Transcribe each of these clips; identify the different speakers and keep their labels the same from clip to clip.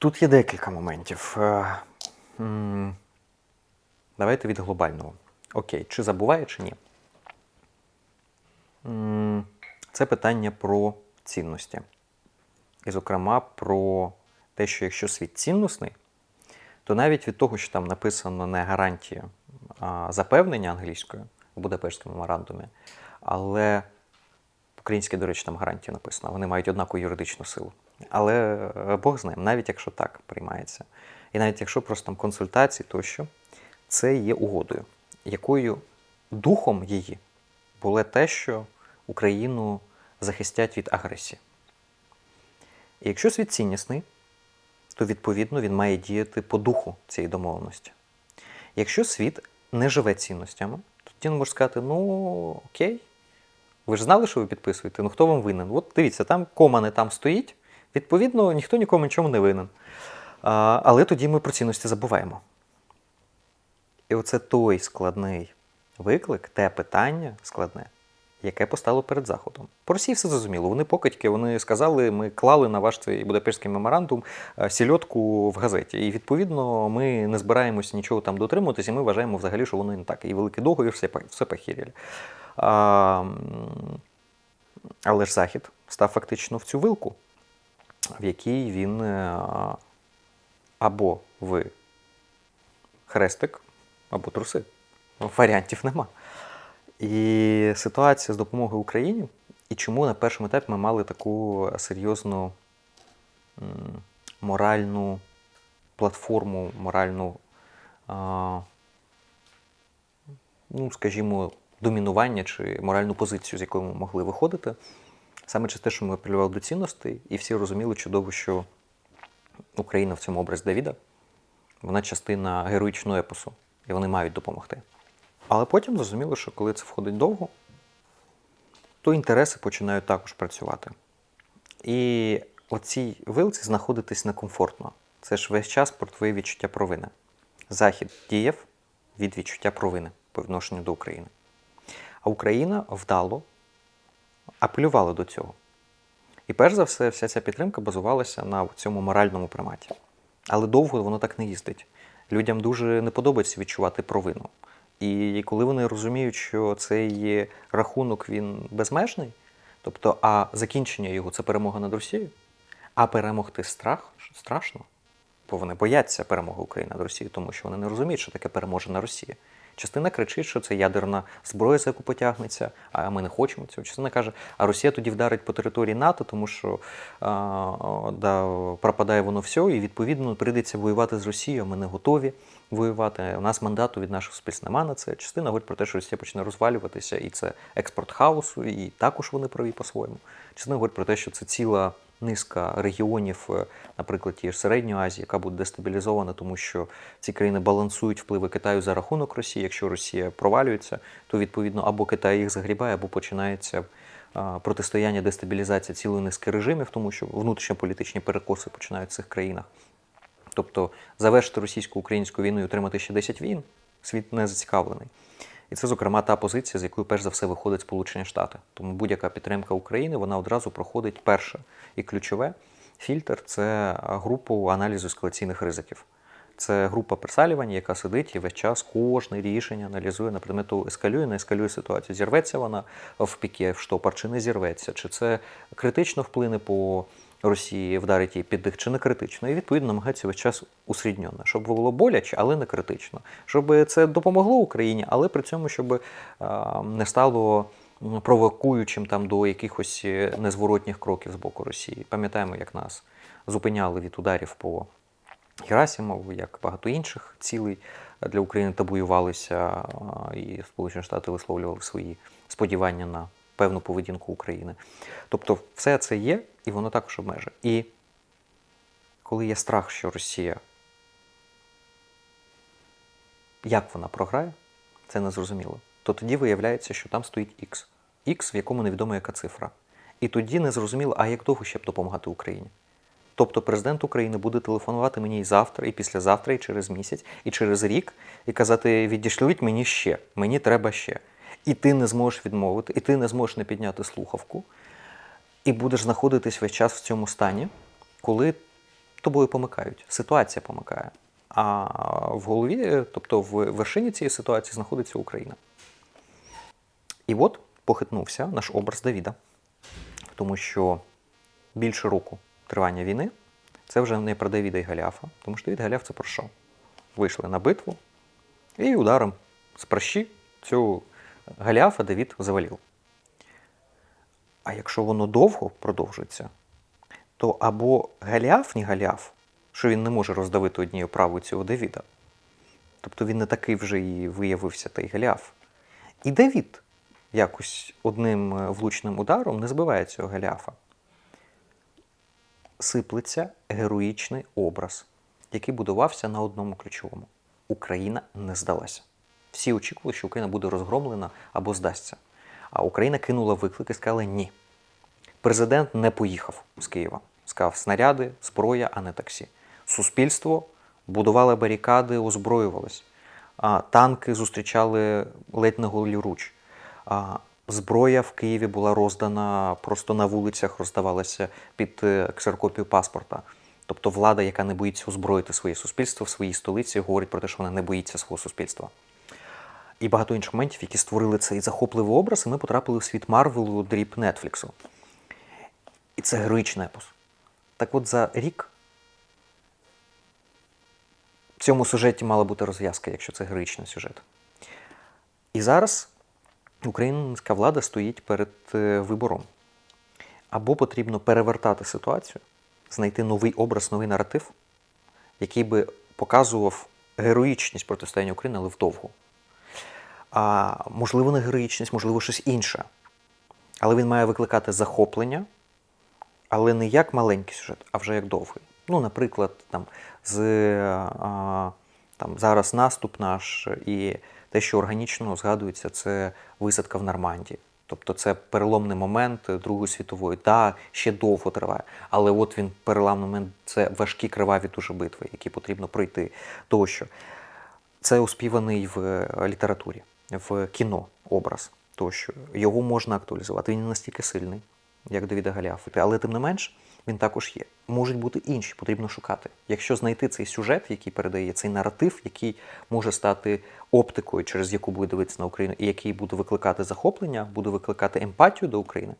Speaker 1: Тут є декілька моментів. Е, Давайте від глобального. Окей, чи забуває, чи ні? Це питання про цінності. І, зокрема, про те, що якщо світ цінностний, то навіть від того, що там написано не гарантія, а запевнення англійською в Будапештському меморандумі, але українське, до речі, там гарантія написано, вони мають однакову юридичну силу. Але е, Бог з ним, навіть якщо так приймається. І навіть якщо просто там консультації тощо, це є угодою, якою духом її було те, що Україну захистять від агресії. І якщо світ ціннісний, то відповідно він має діяти по духу цієї домовленості. Якщо світ не живе цінностями, то він може сказати: ну окей, ви ж знали, що ви підписуєте? Ну хто вам винен? От дивіться, там кома не там стоїть. Відповідно, ніхто нікому нічому не винен. Але тоді ми про цінності забуваємо. І оце той складний виклик, те питання складне, яке постало перед Заходом. По Росії все зрозуміло. Вони покидьки, вони сказали, ми клали на ваш цей Будапештський меморандум е, сільотку в газеті. І відповідно ми не збираємося нічого там дотримуватися, і ми вважаємо взагалі, що вони не так. І великий договір, все, все похіряли. Але ж Захід став фактично в цю вилку, в якій він е, або ви хрестик, або труси. Варіантів нема. І ситуація з допомогою Україні, і чому на першому етапі ми мали таку серйозну моральну платформу, моральну, ну, скажімо, домінування чи моральну позицію, з якої ми могли виходити, саме через те, що ми апелювали до цінностей, і всі розуміли чудово, що Україна в цьому образі Давіда, вона частина героїчного епосу, і вони мають допомогти. Але потім зрозуміло, що коли це входить довго, то інтереси починають також працювати. І у цій вилці знаходитись некомфортно. Це ж весь час про твоє відчуття провини. Захід діяв від відчуття провини по відношенню до України. А Україна вдало апелювала до цього. І перш за все, вся ця підтримка базувалася на цьому моральному приматі. Але довго воно так не їздить. Людям дуже не подобається відчувати провину. І коли вони розуміють, що цей рахунок він безмежний, тобто, а закінчення його це перемога над Росією, а перемогти страх страшно, бо вони бояться перемоги України над Росією, тому що вони не розуміють, що таке переможена Росія. Частина кричить, що це ядерна зброя, за яку потягнеться, а ми не хочемо цього. Частина каже, а Росія тоді вдарить по території НАТО, тому що а, да, пропадає воно все, і відповідно прийдеться воювати з Росією. Ми не готові воювати. У нас мандату від наших суспільств нема на це. Частина говорить про те, що Росія почне розвалюватися, і це експорт хаосу, і також вони праві по-своєму. Частина говорить про те, що це ціла низка регіонів, е, наприклад, ті Середньої Азії, яка буде дестабілізована, тому що ці країни балансують впливи Китаю за рахунок Росії. Якщо Росія провалюється, то відповідно або Китай їх загрібає, або починається протистояння дестабілізація цілої низки режимів, тому що внутрішньополітичні перекоси починають в цих країнах. Тобто завершити російсько-українську війну і отримати ще 10 війн, світ не зацікавлений. І це, зокрема, та позиція, з якою перш за все виходить Сполучені Штати. Тому будь-яка підтримка України вона одразу проходить перше і ключове фільтр це групу аналізу ескалаційних ризиків. Це група персалювання, яка сидить і весь час кожне рішення аналізує на предмет того, ескалює, не ескалює ситуацію. Зірветься вона в піке, в штопор, чи не зірветься, чи це критично вплине по Росії, вдарить її під дих, чи не критично. І відповідно намагається весь час усрідньоно, щоб було боляче, але не критично. Щоб це допомогло Україні, але при цьому, щоб не стало провокуючим там до якихось незворотніх кроків з боку Росії. Пам'ятаємо, як нас зупиняли від ударів по Герасимову, як багато інших цілей для України табуювалися, і Сполучені Штати висловлювали свої сподівання на певну поведінку України. Тобто, все це є, і воно також обмежує. І коли є страх, що Росія, як вона програє, це не зрозуміло. То тоді виявляється, що там стоїть X. X, в якому невідомо яка цифра. І тоді не зрозуміло, а як довго ще б допомагати Україні. Тобто президент України буде телефонувати мені і завтра, і післязавтра, і через місяць, і через рік, і казати: відішліть мені ще, мені треба ще. І ти не зможеш відмовити, і ти не зможеш не підняти слухавку, і будеш знаходитись весь час в цьому стані, коли тобою помикають. Ситуація помикає. А в голові, тобто в вершині цієї ситуації, знаходиться Україна. І от похитнувся наш образ Давіда, тому що більше року тривання війни це вже не про Давіда і Галіафа, тому що Давід і Галіаф це про що? Вийшли на битву і ударом з пращі цю Галіафа Давід завалив. А якщо воно довго продовжується, то або Галіаф, не Галіаф, що він не може роздавити однією правою цього Давіда. Тобто він не такий вже і виявився той Галіаф. І Давід якось одним е, влучним ударом не збиває цього Галіафа. Сиплеться героїчний образ, який будувався на одному ключовому. Україна не здалася. Всі очікували, що Україна буде розгромлена або здасться. А Україна кинула виклик і сказала ні. Президент не поїхав з Києва. Сказав снаряди, зброя, а не таксі. Суспільство будувало барикади, озброювалось. Танки зустрічали ледь не голіруч. Зброя в Києві була роздана просто на вулицях, роздавалася під е, ксерокопію паспорта. Тобто влада, яка не боїться озброїти своє суспільство в своїй столиці, говорить про те, що вона не боїться свого суспільства. І багато інших моментів, які створили цей захопливий образ, і ми потрапили в світ Марвелу, дріб Нетфліксу. І це героїчний епос. Так от за рік в цьому сюжеті мала бути розв'язка, якщо це героїчний сюжет. І зараз українська влада стоїть перед е, вибором. Або потрібно перевертати ситуацію, знайти новий образ, новий наратив, який би показував героїчність протистояння України, але вдовго. А можливо, не героїчність, можливо, щось інше. Але він має викликати захоплення, але не як маленький сюжет, а вже як довгий. Ну, наприклад, там, з, а, там, зараз наступ наш і те, що органічно згадується, це висадка в Нормандії. Тобто це переломний момент Другої світової. Так, ще довго триває. Але от він переламний момент це важкі криваві дуже битви, які потрібно пройти тощо. Це успіваний в літературі, в кіно образ тощо. Його можна актуалізувати. Він не настільки сильний, як Давіда Галіафа. Але тим не менш, він також є. Можуть бути інші, потрібно шукати. Якщо знайти цей сюжет, який передає цей наратив, який може стати оптикою, через яку буде дивитися на Україну, і який буде викликати захоплення, буде викликати емпатію до України,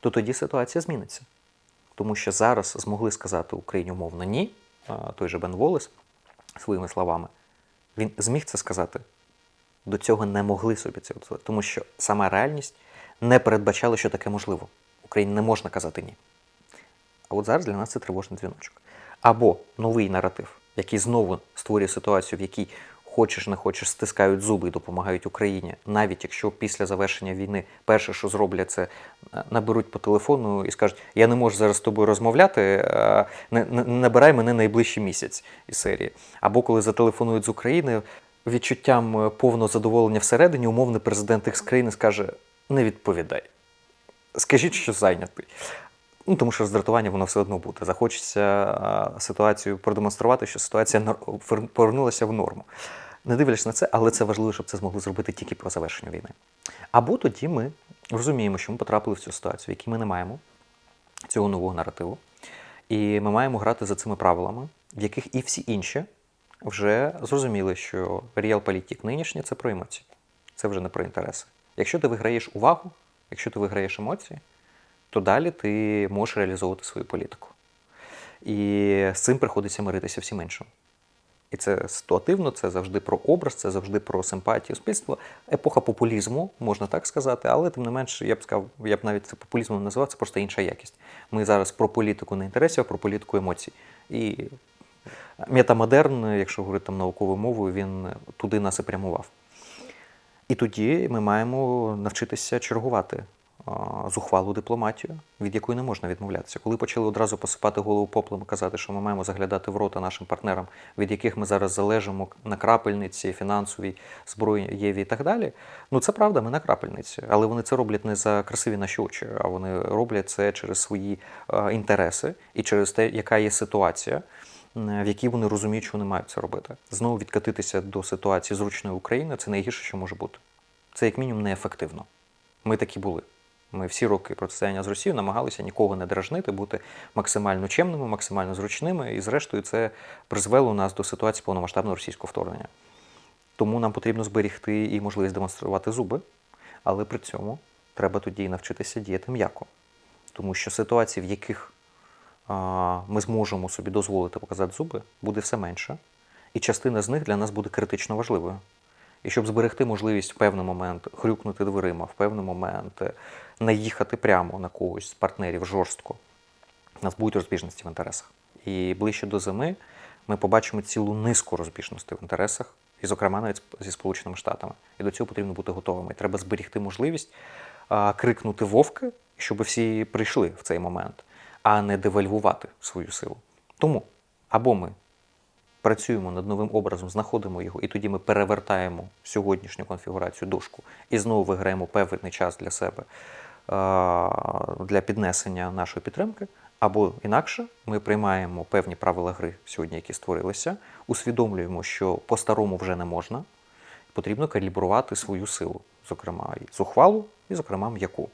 Speaker 1: то тоді ситуація зміниться. Тому що зараз змогли сказати Україні умовно ні, той же Бен Волес своїми словами. Він зміг це сказати. До цього не могли собі це тому що сама реальність не передбачала, що таке можливо. Україні не можна казати ні. А от зараз для нас це тривожний дзвіночок. Або новий наратив, який знову створює ситуацію, в якій хочеш не хочеш, стискають зуби і допомагають Україні, навіть якщо після завершення війни перше, що зроблять, це е, наберуть по телефону і скажуть: Я не можу зараз з тобою розмовляти, е, не, набирай мене найближчий місяць із серії. Або коли зателефонують з України, відчуттям е, повного задоволення всередині, умовний президент їх країни скаже: не відповідай. Скажіть, що зайнятий. Ну, тому що роздратування воно все одно буде. Захочеться а, ситуацію продемонструвати, що ситуація повернулася в норму. Не дивлячись на це, але це важливо, щоб це змогли зробити тільки по завершенню війни. Або тоді ми розуміємо, що ми потрапили в цю ситуацію, в якій ми не маємо цього нового наративу. І ми маємо грати за цими правилами, в яких і всі інші вже зрозуміли, що реал-політик нинішній це про емоції, це вже не про інтереси. Якщо ти виграєш увагу, якщо ти виграєш емоції, то далі ти можеш реалізовувати свою політику. І з цим приходиться миритися всім іншим. І це ситуативно, це завжди про образ, це завжди про симпатію суспільства. Епоха популізму, можна так сказати, але тим не менш, я б сказав, я б навіть це популізмом називав, це просто інша якість. Ми зараз про політику не інтересів, а про політику емоцій. І метамодерн, якщо говорити там науковою мовою, він туди нас і прямував. І тоді ми маємо навчитися чергувати зухвалу дипломатію, від якої не можна відмовлятися. Коли почали одразу посипати голову поплом і казати, що ми маємо заглядати в рота нашим партнерам, від яких ми зараз залежимо на крапельниці, фінансовій, зброєвій і так далі. Ну це правда, ми на крапельниці, але вони це роблять не за красиві наші очі, а вони роблять це через свої е, інтереси і через те, яка є ситуація. В якій вони розуміють, що вони мають це робити. Знову відкатитися до ситуації зручної України це найгірше, що може бути. Це як мінімум неефективно. Ми такі були. Ми всі роки протистояння з Росією намагалися нікого не дражнити, бути максимально чемними, максимально зручними, і зрештою це призвело нас до ситуації повномасштабного російського вторгнення. Тому нам потрібно зберігти і можливість демонструвати зуби, але при цьому треба тоді навчитися діяти м'яко. Тому що ситуації, в яких ми зможемо собі дозволити показати зуби, буде все менше, і частина з них для нас буде критично важливою. І щоб зберегти можливість в певний момент хрюкнути дверима, в певний момент е, наїхати прямо на когось з партнерів жорстко, у нас будуть розбіжності в інтересах. І ближче до зими ми побачимо цілу низку розбіжностей в інтересах, і, зокрема, навіть зі Сполученими Штатами. І до цього потрібно бути готовими. І треба зберігти можливість крикнути вовки, щоб всі прийшли в цей момент, а не девальвувати свою силу. Тому або ми працюємо над новим образом, знаходимо його, і тоді ми перевертаємо сьогоднішню конфігурацію дошку і знову виграємо певний час для себе для піднесення нашої підтримки. Або інакше ми приймаємо певні правила гри сьогодні, які створилися, усвідомлюємо, що по-старому вже не можна, потрібно калібрувати свою силу, зокрема зухвалу, і, зокрема, м'яку.